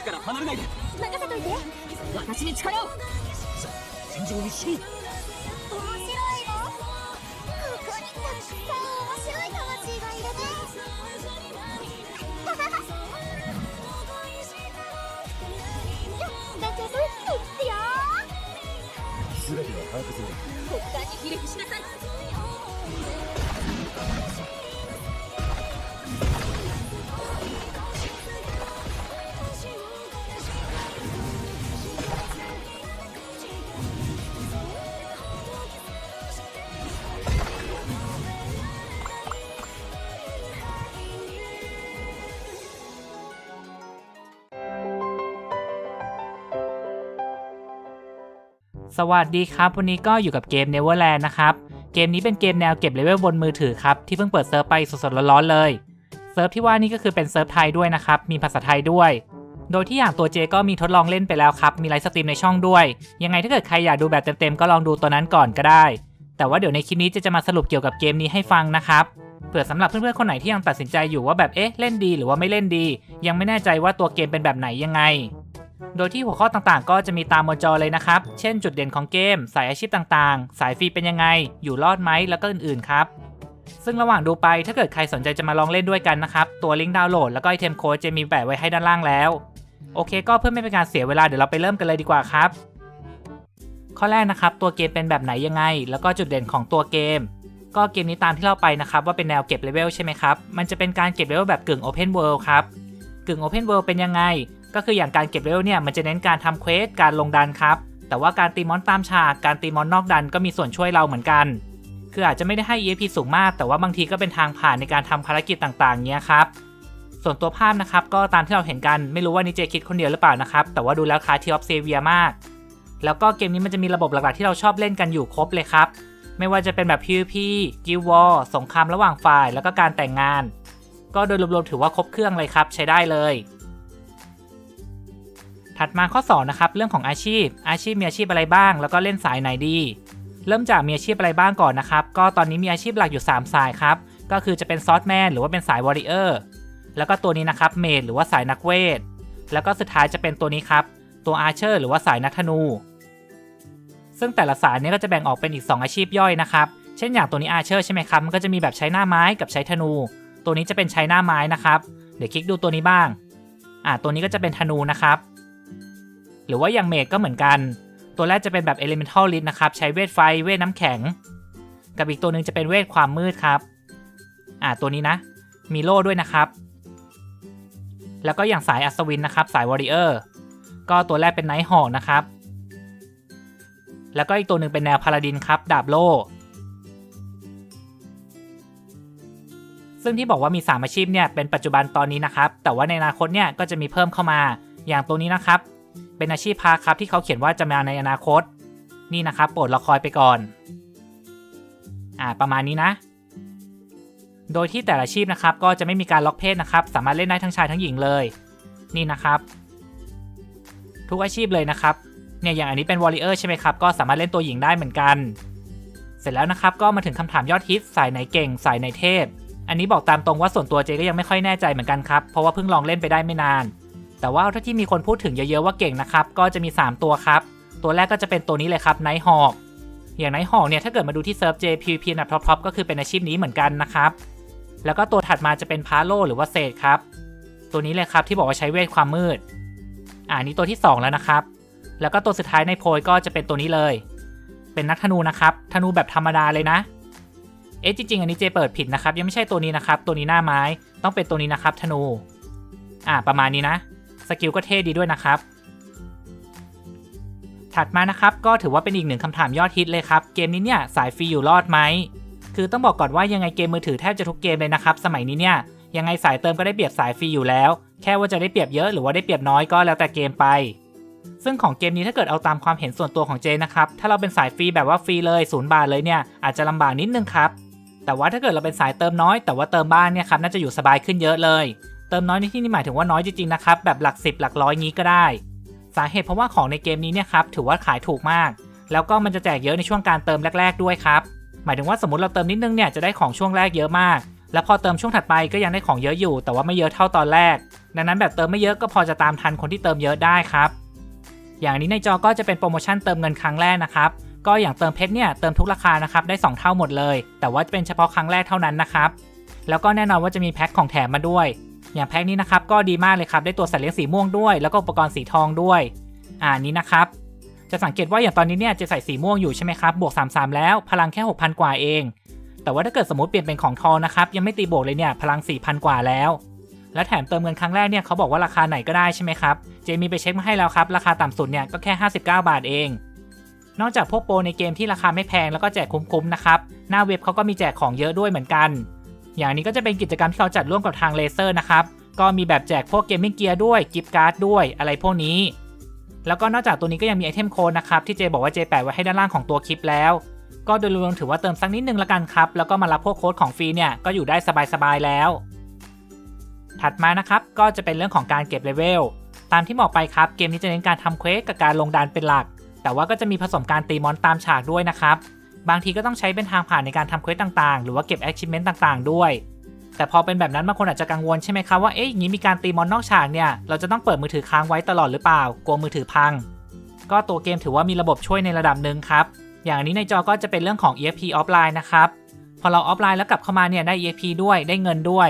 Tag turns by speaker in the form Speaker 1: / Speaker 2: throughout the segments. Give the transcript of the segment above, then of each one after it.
Speaker 1: 僕から離れないで。
Speaker 2: 任せといて。
Speaker 3: 私に力を戦場にしろ
Speaker 4: สวัสดีครับ วันนี้ก็อยู่กับเกม Neverland นะครับ เกมนี้เป็นเกมแนวเก็บเลเวลบนมือถือครับ ที่เพิ่งเปิดเซิร์ฟไปสดๆร้อนๆเลยเซิร์ฟที่ว่านี่ก็คือเป็นเซิร์ฟไทยด้วยนะครับ มีภาษาไทยด้วย โดยที่อย่างตัวเจก็มีทดลองเล่นไปแล้วครับ มีไลฟ์สตรีมในช่องด้วย ยังไงถ้าเกิดใครอยากดูแบบเต็มๆก็ลองดูตัวนั้นก่อนก็ได้ แต่ว่าเดี๋ยวในคลิปนี้เจะจะมาสรุปเกี่ยวกับเกมนี้ให้ฟังนะครับเผื่อสำหรับเพื่อนๆคนไหนที่ยังตัดสินใจอยู่ว่าแบบเอ๊ะเล่นดีหรือว่าไม่เล่นดี ยังไม่แน่ใจว่าตัวเกมเป็นแบบไหนยังไง โดยที่หัวข้อต่างๆ ก็จะมีตามบนจอเลยนะครับ เช่นจุดเด่นของเกม สายอาชีพต่างๆ สายฟรีเป็นยังไง อยู่รอดไหม แล้วก็อื่นๆ ครับ ซึ่งระหว่างดูไปถ้าเกิดใครสนใจจะมาลองเล่นด้วยกันนะครับ ตัวลิงก์ดาวน์โหลดแล้วก็ไอเทมโค้ดจะมีแปะไว้ให้ด้านล่างแล้ว โอเค ก็เพื่อไม่เป็นการเสียเวลาเดี๋ยวเราไปเริ่มกันเลยดีกว่าครับ ข้อแรกนะครับ ตัวเกมเป็นแบบไหนยังไง แล้วก็จุดเด่นของตัวเกม ก็เกมนี้ตามที่เราไปนะครับว่าเป็นแนวเก็บเลเวลใช่ไหมครับ มันจะเป็นการเก็บเลเวลแบบกึ่ง Open World ครับกึ่ง Open World เป็นยังไง ก็คืออย่างการเก็บเลเวลเนี่ยมันจะเน้นการทำเควสการลงดันครับ แต่ว่าการตีมอนตามฉากการตีมอนนอกดันก็มีส่วนช่วยเราเหมือนกัน คืออาจจะไม่ได้ให้ EXP สูงมาก แต่ว่าบางทีก็เป็นทางผ่านในการทำภารกิจต่างๆเนี้ยครับส่วนตัวภาพนะครับก็ตามที่เราเห็นกันไม่รู้ว่านิเจคิดคนเดียวหรือเปล่านะครับ แต่ว่าดูแล้วคล้ายทีออฟเซเวียมาก แล้วก็เกมนี้มันจะมีระบบหลักๆที่เราชอบเล่นกันอยู่ครบเลยครับ ไม่ว่าจะเป็นแบบ PVP Guild War สงครามระหว่างฝ่าย แล้วก็การแต่งงาน ก็โดยรวมๆถือว่าครบเครื่องเลยครับใช้ได้เลย ถัดมาข้อ2นะครับเรื่องของอาชีพ อาชีพมีอาชีพอะไรบ้าง แล้วก็เล่นสายไหนดี เริ่มจากมีอาชีพอะไรบ้างก่อนนะครับ ก็ตอนนี้มีอาชีพหลักอยู่ 3 สายครับ ก็คือจะเป็นซอสแมนหรือว่าเป็นสายวอริเออร์แล้วก็ตัวนี้นะครับเมดหรือว่าสายนักเวท แล้วก็สุดท้ายจะเป็นตัวนี้ครับ ตัวอาร์เชอร์หรือว่าสายนักธนู ซึ่งแต่ละสายเนี้ก็จะแบ่งออกเป็นอีก 2 อาชีพย่อยนะครับ เช่นอย่างตัวนี้อาร์เชอร์ใช่ไหมครับ มันก็จะมีแบบใช้หน้าไม้กับใช้ธนู ตัวนี้จะเป็นใช้หน้าไม้นะครับ เดี๋ยวคลิกดูตัวนี้บ้าง อ่าตัวนี้ก็จะเป็นธนูนะครับ หรือว่าอย่างเมดก็เหมือนกัน ตัวแรกจะเป็นแบบ Elemental l i t นะครับใช้เวทไฟเวทน้ำแข็ง กับอีกตัวหนึ่งจะเป็นเวทความมืดครับอ่าตัวนี้นะ มีโล่ด้วยนะครับ แล้วก็อย่างสายอัศวินนะครับ สายวอริเออร์ก็ตัวแรกเป็นไนท์ฮอ k นะครับ แล้วก็อีกตัวหนึ่งเป็นแนวพาลาดินครับ ดาบโล่ซึ่งที่บอกว่ามี 3 อาชีพเนี่ยเป็นปัจจุบันตอนนี้นะครับ แต่ว่าในอนาคตเนี่ยก็จะมีเพิ่มเข้ามา อย่างตัวนี้นะครับ เป็นอาชีพพาครับที่เขาเขียนว่าจะมาในอนาคต นี่นะครับโปรดรอคอยไปก่อน อ่าประมาณนี้นะ โดยที่แต่ละอาชีพนะครับ ก็จะไม่มีการล็อกเพศนะครับ สามารถเล่นได้ทั้งชายทั้งหญิงเลย นี่นะครับ ทุกอาชีพเลยนะครับเนี่ยอย่างอันนี้เป็นวอริเออร์ใช่ไหมครับก็สามารถเล่นตัวหญิงได้เหมือนกัน เสร็จแล้วนะครับก็มาถึงคำถามยอดฮิตสายไหนเก่งสายไหนเทพ อันนี้บอกตามตรงว่าส่วนตัวเจก็ยังไม่ค่อยแน่ใจเหมือนกันครับเพราะว่าเพิ่งลองเล่นไปได้ไม่นาน แต่ว่าถ้าที่มีคนพูดถึงเยอะๆว่าเก่งนะครับ ก็จะมี 3 ตัวครับ ตัวแรกก็จะเป็นตัวนี้เลยครับไนท์ฮอกอย่างไนท์ฮอกเนี่ยถ้าเกิดมาดูที่เซิร์ฟ JPP นะท็อปๆก็คือเป็นอาชีพนี้เหมือนกันนะครับแล้วก็ตัวถัดมาจะเป็นพาโลหรือว่าเศษครับ ตัวนี้เลยครับที่บอกว่าใช้เวทความมืด อ่านี้ตัวที่ 2 แล้วนะครับ แล้วก็ตัวสุดท้ายในโพยก็จะเป็นตัวนี้เลย เป็นนักธนูนะครับ ธนูแบบธรรมดาเลยนะ เอ๊ะจริงๆ อันนี้เจเปิดผิดนะครับ ยังไม่ใช่ตัวนี้นะครับ ตัวนี้หน้าไม้ ต้องเป็นตัวนี้นะครับ ธนู อ่า ประมาณนี้นะ สกิลก็เท่ดีด้วยนะครับ ถัดมานะครับก็ถือว่าเป็นอีกหนึ่งคำถามยอดฮิตเลยครับ เกมนี้เนี่ยสายฟรีอยู่รอดไหม คือต้องบอกก่อนว่ายังไงเกมมือถือแทบจะทุกเกมเลยนะครับ สมัยนี้เนี่ยยังไงสายเติมก็ได้เปรียบสายฟรีอยู่แล้ว แค่ว่าจะได้เปรียบเยอะหรือว่าได้เปรียบน้อยก็แล้วแต่เกมไป ซึ่งของเกมนี้ถ้าเกิดเอาตามความเห็นส่วนตัวของเจนะครับ ถ้าเราเป็นสายฟรีแบบว่าฟรีเลยศูนย์บาทเลยเนี่ยอาจจะลำบากนิดนึงครับ แต่ว่าถ้าเกิดเราเป็นสายเติมน้อย แต่ว่าเติมบ้านเนี่ยครับน่าจะอยู่สบายขึ้นเยอะเลย เติมน้อยในที่นี้หมายถึงว่าน้อยจริงๆนะครับแบบหลักสิบหลักร้อยงี้ก็ได้ สาเหตุเพราะว่าของในเกมนี้เนี่ยครับถือว่าขายถูกมาก แล้วก็มันจะแจกเยอะในช่วงการเติมแรก ๆด้วยครับหมายถึงว่าสมมติเราเติมนิดนึงเนี่ยจะได้ของช่วงแรกเยอะมาก แล้วพอเติมช่วงถัดไปก็ยังได้ของเยอะอยู่ แต่ว่าไม่เยอะเท่าตอนแรก ดังนั้นแบบเติมไม่เยอะก็พอจะตามทันคนที่เติมเยอะได้ครับ อย่างนี้ในจอก็จะเป็นโปรโมชั่นเติมเงินครั้งแรกนะครับก็อย่างเติมเพชรเนี่ยเติมทุกราคานะครับได้ 2 เท่าหมดเลย แต่ว่าเป็นเฉพาะครั้งแรกเท่านั้นนะครับแล้วก็แน่นอนว่าจะมีแพ็คของแถมมาด้วย อย่างแพ็คนี้นะครับก็ดีมากเลยครับได้ตัวสัตว์เลี้ยงสีม่วงด้วย แล้วก็อุปกรณ์สีทองด้วยอ่านี้นะครับจะสังเกตว่าอย่างตอนนี้เนี่ยจะใส่สีม่วงอยู่ใช่ไหมครับบวก 33 แล้วพลังแค่ 6,000 กว่าเอง แต่ว่าถ้าเกิดสมมติเปลี่ยนเป็นของทองนะครับยังไม่ตีบวกเลยเนี่ยพลัง 4,000 กว่าแล้ว และแถมเติมเงินครั้งแรกเนี่ยเขาบอกว่าราคาไหนก็ได้ใช่ไหมครับเจมีไปเช็คมาให้แล้วครับราคาต่ำสุดเนี่ยก็แค่ 59 บาทเอง นอกจากพวกโปรในเกมที่ราคาไม่แพงแล้วก็แจกคุ้มๆนะครับหน้าเว็บเขาก็มีแจกของเยอะด้วยเหมือนกัน อย่างนี้ก็จะเป็นกิจกรรมที่เขาจัดร่วมกับทางเลเซอร์นะครับ ก็มีแบบแจกพวกเกมมิ่งเกียร์ด้วยกิฟต์การ์ดด้วยอะไรพวกนี้ แล้วก็นอกจากตัวนี้ก็ยังมีไอเทมโค้ดนะครับที่เจบอกว่าเจแปะไว้ให้ด้านล่างของตัวคลิปแล้ว ก็โดยรวมถือว่าเติมสักนิดนึงละกันครับ แล้วก็มารับพวกโค้ดของฟรีเนี่ยก็อยู่ได้สบายๆแล้ว ถัดมานะครับก็จะเป็นเรื่องของการเก็บเลเวลตามที่บอกไปครับเกมนี้จะเน้นการทำเควสกับการลงดานเป็นหลัก แต่ว่าก็จะมีผสมการตีมอนตามฉากด้วยนะครับ บางทีก็ต้องใช้เป็นทางผ่านในการทำเควสต่างๆ หรือว่าเก็บ achievement ต่างๆ ด้วย แต่พอเป็นแบบนั้นบางคนอาจจะกังวลใช่ไหมครับว่าเอ๊ะอย่างนี้มีการตีมอนนอกฉากเนี่ยเราจะต้องเปิดมือถือค้างไว้ตลอดหรือเปล่ากลัวมือถือพัง ก็ตัวเกมถือว่ามีระบบช่วยในระดับหนึ่งครับอย่างนี้ในจอก็จะเป็นเรื่องของ EFP offline นะครับพอเราออฟไลน์แล้วกลับเข้ามาเนี่ยได้ EFP ด้วยได้เงินด้วย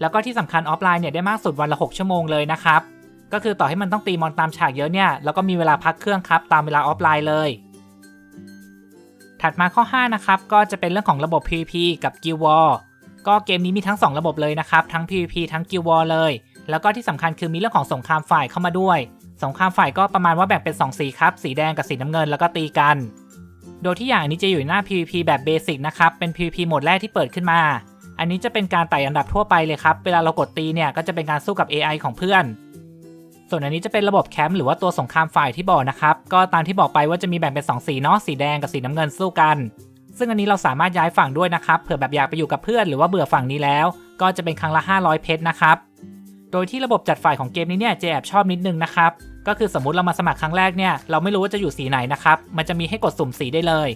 Speaker 4: แล้วก็ที่สำคัญออฟไลน์เนี่ยได้มากสุดวันละ 6 ชั่วโมงเลยนะครับก็คือต่อให้มันต้องตีมอนตามฉากเยอะเนี่ยแล้วก็มีเวลาพักเครื่องครับตามเวลาออฟไลน์เลย ถัดมาข้อ 5 นะครับ ก็จะเป็นเรื่องของระบบ PVP กับ Guild War ก็เกมนี้มีทั้ง 2 ระบบเลยนะครับ ทั้ง PVP ทั้ง Guild War เลย แล้วก็ที่สำคัญคือมีเรื่องของสงครามฝ่ายเข้ามาด้วย สงครามฝ่ายก็ประมาณว่าแบ่งเป็น 2 สีครับ สีแดงกับสีน้ำเงินแล้วก็ตีกัน โดยที่อย่างนี้จะอยู่หน้า PVP แบบเบสิกนะครับ เป็น PVP โหมดแรกที่เปิดขึ้นมา อันนี้จะเป็นการไต่อันดับทั่วไปเลยครับ เวลาเรากดตีเนี่ยก็จะเป็นการสู้กับ AI ของเพื่อน ส่วนอันนี้จะเป็นระบบแคมป์หรือว่าตัวสงครามฝ่ายที่บอกนะครับ ก็ตามที่บอกไปว่าจะมีแบ่งเป็น2สีเนาะสีแดงกับสีน้ำเงินสู้กัน ซึ่งอันนี้เราสามารถย้ายฝั่งด้วยนะครับเผื่อแบบอยากไปอยู่กับเพื่อนหรือว่าเบื่อฝั่งนี้แล้ว ก็จะเป็นครั้งละ 500 เพชรนะครับโดยที่ระบบจัดฝ่ายของเกมนี้เนี่ยเจแอบชอบนิดนึงนะครับก็คือสมมติเรามาสมัครครั้งแรกเนี่ยเราไม่รู้ว่าจะอยู่สีไหนนะครับมันจะมีให้กดสุ่มสีได้เลย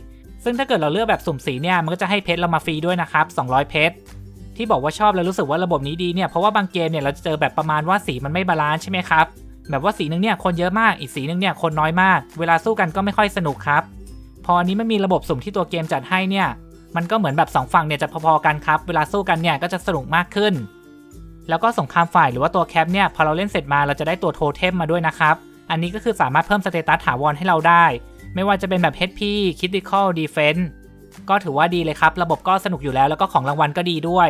Speaker 4: ซึ่งถ้าเกิดเราเลือกแบบสุ่มสีเนี่ยมันก็จะให้เพชรเรามาฟรีด้วยนะครับ200 เพชร ที่บอกว่าชอบแล้วรู้สึกว่าระบบนี้ดีเนี่ยเพราะว่าบางเกมเนี่ยเราจะเจอแบบประมาณว่าสีมันไม่บาลานซ์ใช่ไหมครับแบบว่าสีหนึงเนี่ยคนเยอะมากอีกสีหนึงเนี่ยคนน้อยมาก เวลาสู้กันก็ไม่ค่อยสนุกครับ พออันนี้ไมันมีระบบสุ่มที่ตัวเกมจัดให้เนี่ย มันก็เหมือนแบบสองฝั่งเนี่ยจะพอๆกันครับ เวลาสู้กันเนี่ยก็จะสนุกมากขึ้น แล้วก็สงครามฝ่ายหรือว่าตัวแคปเนี่ยพอเราเล่นเสร็จมาเราจะได้ตัวโทเทมมาด้วยนะครับ อันนี้ก็คือสามารถเพิ่มสเตตัสถาวรให้เราได้ ไม่ว่าจะเป็นแบบ HP Critical Defense ก็ถือว่าดีเลยครับ ระบบก็สนุกอยู่แล้วแล้วก็ของรางวัลก็ดีด้วย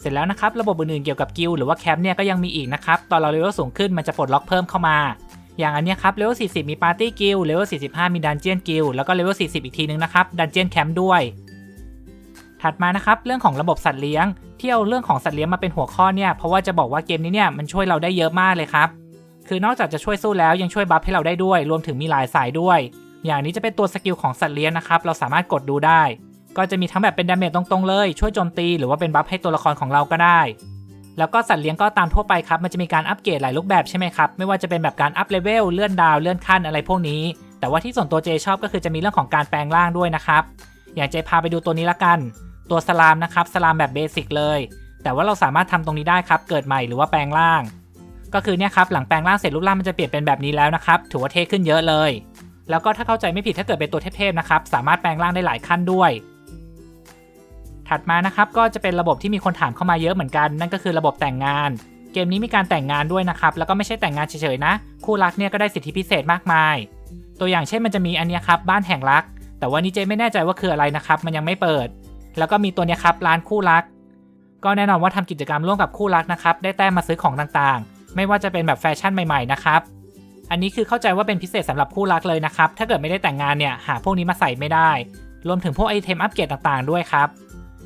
Speaker 4: เสร็จแล้วนะครับ ระบบอื่นๆเกี่ยวกับกิลหรือว่าแคมป์เนี่ยก็ยังมีอีกนะครับ ตอนเราเลเวลสูงขึ้นมันจะปลดล็อกเพิ่มเข้ามา อย่างอันนี้ครับเลเวล40 มีปาร์ตี้กิลเลเวล45 มีดันเจียนกิลแล้วก็เลเวล40 อีกทีนึงนะครับดันเจียนแคมป์ด้วย ถัดมานะครับเรื่องของระบบสัตว์เลี้ยง ที่เอาเรื่องของสัตว์เลี้ยงมาเป็นหัวข้อเนี่ยเพราะว่าจะบอกว่าเกมนี้เนี่ยมันช่วยเราได้เยอะมากเลยครับคือนอกจากจะช่วยสู้แล้วยังช่วยบัฟให้เราได้ด้วย รวมถึงมีหลายสายด้วย อย่างนี้จะเป็นตัวสกิลของสัตว์เลี้ยงนะครับ เราสามารถกดดูได้ ก็จะมีทั้งแบบเป็นดาเมจตรงๆเลย ช่วยโจมตีหรือว่าเป็นบัฟให้ตัวละครของเราก็ได้ แล้วก็สัตว์เลี้ยงก็ตามทั่วไปครับ มันจะมีการอัปเกรดหลายรูปแบบใช่ไหมครับ ไม่ว่าจะเป็นแบบการอัพเลเวลเลื่อนดาวเลื่อนขั้นอะไรพวกนี้ แต่ว่าที่ส่วนตัวเจชอบก็คือจะมีเรื่องของการแปลงร่างด้วยนะครับ อย่างเจพาไปดูตัวนี้ละกัน ตัวสลามนะครับ สลามแบบเบสิกเลย แต่ว่าเราสามารถทำตรงนี้ได้ครับ เกิดใหม่หรือว่าแปลงร่าง ก็คือเนี่ยครับ หลังแปลงร่างเสร็จรูปร่างมันจะเปลี่ยนเป็นแบบนี้แล้วนะครับ ถือว่าเท่ขึ้นเยอะเลย แล้วก็ถ้าเข้าใจไม่ผิดถ้าเกิดเป็นตัวเทพๆนะครับสามารถแปลงร่างได้หลายขั้นด้วย ถัดมานะครับก็จะเป็นระบบที่มีคนถามเข้ามาเยอะเหมือนกัน นั่นก็คือระบบแต่งงาน เกมนี้มีการแต่งงานด้วยนะครับแล้วก็ไม่ใช่แต่งงานเฉยๆนะ คู่รักเนี่ยก็ได้สิทธิพิเศษมากมาย ตัวอย่างเช่นมันจะมีอันนี้ครับบ้านแห่งรัก แต่ว่านี่เจไม่แน่ใจว่าคืออะไรนะครับมันยังไม่เปิด แล้วก็มีตัวนี้ครับร้านคู่รัก ก็แน่นอนว่าทำกิจกรรมร่วมกับคู่รักนะครับได้แต้มมาซื้อของต่างๆ ไม่ว่าจะเป็นแบบแฟชั่นใหม่ๆนะครับ อันนี้คือเข้าใจว่าเป็นพิเศษสำหรับคู่รักเลยนะครับ ถ้าเกิดไม่ได้แต่งงานเนี่ยหาพวกนี้มาใส่ไม่ได้ รวมถึงพวกไอเทมอัปเกรดต่างๆ ด้วยครับ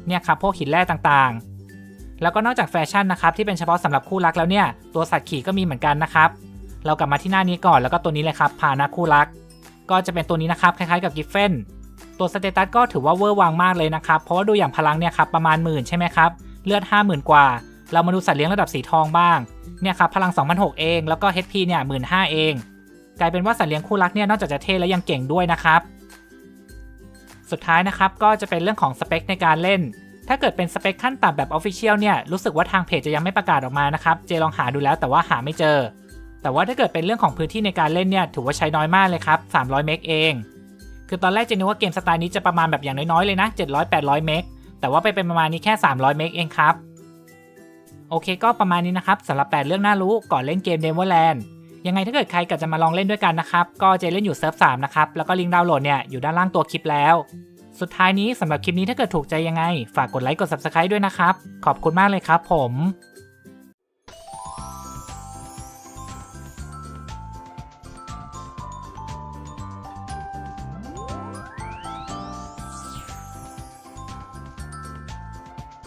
Speaker 4: เนี่ยครับพวกหินแร่ต่างๆ แล้วก็นอกจากแฟชั่นนะครับที่เป็นเฉพาะสำหรับคู่รักแล้วเนี่ยตัวสัตว์ขี่ก็มีเหมือนกันนะครับ เรากลับมาที่หน้านี้ก่อนแล้วก็ตัวนี้เลยครับพานะคู่รัก ก็จะเป็นตัวนี้นะครับคล้ายๆกับกิฟเฟนตัวสเตตัสก็ถือว่าเวอร์วังมากเลยนะครับเพราะว่าดูอย่างพลังเนี่ยครับประมาณหมื่นใช่ไหมครับเลือด 50,000 กว่า เรามาดูสัตว์เลี้ยงระดับสีทองบ้าง เนี่ยครับพลัง2,006เอง แล้วก็ HP เนี่ย15,000เอง กลายเป็นว่าสัตว์เลี้ยงคู่รักเนี่ยนอกจากจะเท่แล้วยังเก่งด้วยนะครับ สุดท้ายนะครับก็จะเป็นเรื่องของสเปคในการเล่นถ้าถ้าเกิดเป็นสเปคขั้นต่ำแบบ Official เนี่ยรู้สึกว่าทางเพจจะยังไม่ประกาศออกมานะครับ เจลองหาดูแล้วแต่ว่าหาไม่เจอ แต่ว่าถ้าเกิดเป็นเรื่องของพื้นที่ในการเล่นเนี่ยถือว่าใช้น้อยมากเลยครับ300เมกเอง คือตอนแรกเจนึกว่าเกมสไตล์นี้จะประมาณแบบอย่างน้อยๆเลยนะ700-800เมกแต่ว่าไปเป็นประมาณนี้แค่ 300 เมกเองครับ โอเคก็ประมาณนี้นะครับสำหรับ 8 เรื่องน่ารู้ก่อนเล่นเกม Neverland ยังไงถ้าเกิดใครอยากจะมาลองเล่นด้วยกันนะครับ ก็เจเล่นอยู่เซิร์ฟ3นะครับ แล้วก็ลิงก์ดาวน์โหลดเนี่ยอยู่ด้านล่างตัวคลิปแล้ว สุดท้ายนี้สำหรับคลิปนี้ถ้าเกิดถูกใจยังไง ฝากกดไลค์กด Subscribe ด้วยนะครับ ขอบคุณมากเลยครับผม